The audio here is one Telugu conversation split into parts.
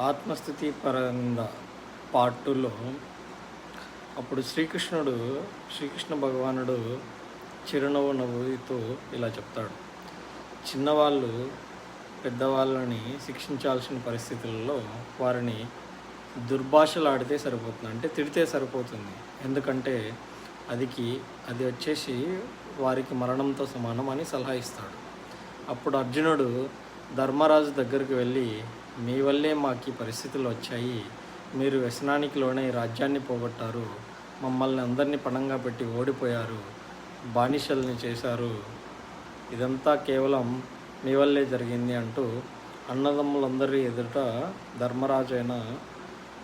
ఆత్మస్థితి పరంగా పార్ట్ అప్పుడు శ్రీకృష్ణుడు శ్రీకృష్ణ భగవానుడు చిరునవ్వు నవ్వుతో ఇలా చెప్తాడు. చిన్నవాళ్ళు పెద్దవాళ్ళని శిక్షించాల్సిన పరిస్థితుల్లో వారిని దుర్భాషలాడితే సరిపోతుంది. అంటే తిడితే సరిపోతుంది. ఎందుకంటే అదికి అది వచ్చేసి వారికి మరణంతో సమానం అని సలహా ఇస్తాడు. అప్పుడు అర్జునుడు ధర్మరాజు దగ్గరికి వెళ్ళి మీ వల్లే మాకు ఈ పరిస్థితులు వచ్చాయి. మీరు వ్యసనానికి లోనే రాజ్యాన్ని పోగొట్టారు. మమ్మల్ని అందరినీ పణంగా పెట్టి ఓడిపోయారు. బానిసల్ని చేశారు. ఇదంతా కేవలం మీ వల్లే జరిగింది అంటూ అన్నదమ్ములందరి ఎదుట ధర్మరాజు అయిన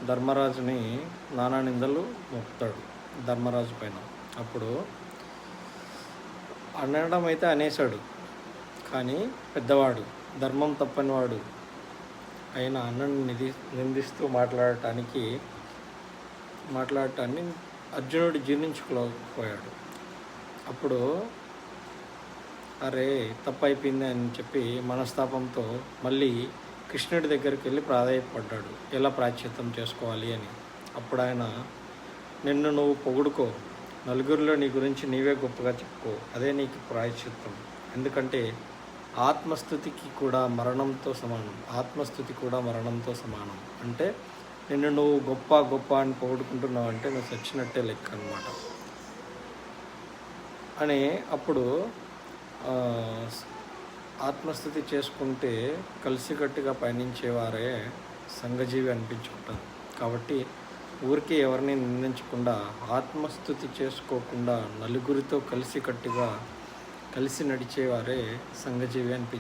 ధర్మరాజుని నానా నిందలు మోపుతాడు ధర్మరాజు పైన. అప్పుడు అనడం అయితే అనేశాడు. కానీ పెద్దవాడు ధర్మం తప్పనివాడు అయిన అన్నని నిధి నిందిస్తూ మాట్లాడటానికి మాట్లాడటాన్ని అర్జునుడు జీర్ణించుకోలేకపోయాడు. అప్పుడు అరే తప్పైపోయింది అని చెప్పి మనస్తాపంతో మళ్ళీ కృష్ణుడి దగ్గరికి వెళ్ళి ప్రాధాయపడ్డాడు. ఎలా ప్రాశ్చిత్తం చేసుకోవాలి అని. అప్పుడు ఆయన నిన్ను నువ్వు పొగుడుకో. నలుగురిలో నీ గురించి నీవే గొప్పగా చెప్పుకో. అదే నీకు ప్రాయశ్చిత్తం. ఎందుకంటే ఆత్మస్థుతికి కూడా మరణంతో సమానం. ఆత్మస్థుతి కూడా మరణంతో సమానం. అంటే నిన్ను నువ్వు గొప్ప గొప్ప అని పోగొట్టుకుంటున్నావు అంటే నువ్వు చచ్చినట్టే లెక్క అనమాట అని అప్పుడు ఆత్మస్థుతి చేసుకుంటే కలిసికట్టుగా పయనించేవారే సంఘజీవి అనిపించుకుంటారు. కాబట్టి ఊరికి ఎవరిని నిందించకుండా ఆత్మస్థుతి చేసుకోకుండా నలుగురితో కలిసికట్టుగా కలిసి నడిచేవారే సంఘజీవి అనిపి